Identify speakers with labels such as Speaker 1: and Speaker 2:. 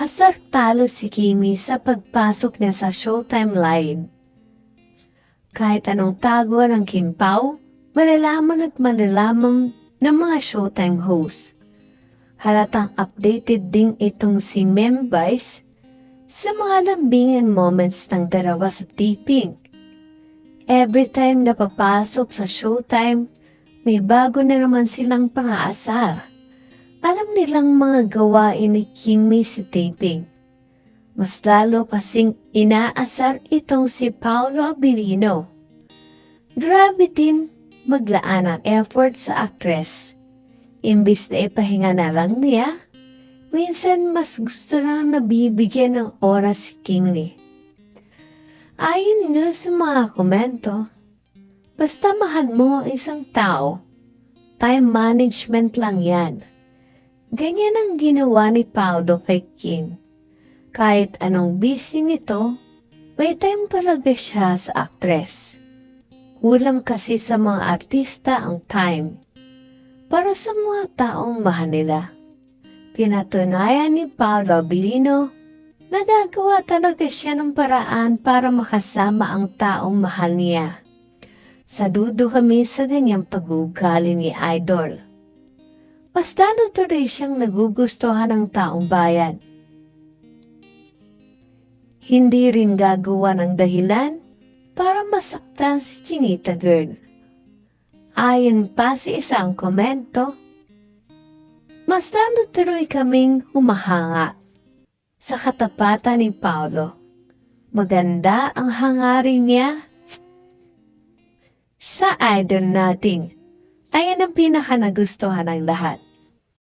Speaker 1: Asar talo si Kimi sa pagpasok niya sa Showtime Live. Kahit anong tago ng Kim Pao, malalaman at malalaman ng mga Showtime host. Halatang updated din itong si Membice sa mga lambingan moments ng dalawa sa taping. Every time na papasok sa Showtime, may bago na naman silang pangaasar. Alam nilang mga gawain ni Kimi sa taping. Mas lalo kasing inaasar itong si Paolo Abilino. Grabe din maglaan ng effort sa actress. Imbis na ipahinga na lang niya, minsan mas gusto lang nabibigyan ng oras si Kingly. Ayon nga sa mga komento, basta mahal mo ang isang tao, time management lang yan. Ganyan ang ginawa ni Paolo kay Kim. Kahit anong busy nito, may time talaga siya sa actress. Kulang kasi sa mga artista ang time. Para sa mga taong mahal nila. Pinatunayan ni Paolo Abilino nagagawa talaga siya ng paraan para makasama ang taong mahal niya. Saludo kami sa ganyang pag-uugali ni Idol. Basta tuloy siyang nagugustuhan ng taong bayan. Hindi rin gagawa ng dahilan para masaktan si Chinita Girl. Ayon pa sa isang komento, mas lalo tuloy kaming humahanga sa katapatan ni Paolo. Maganda ang hangarin niya sa idol natin. Ayan ang pinaka nagustuhan ng lahat.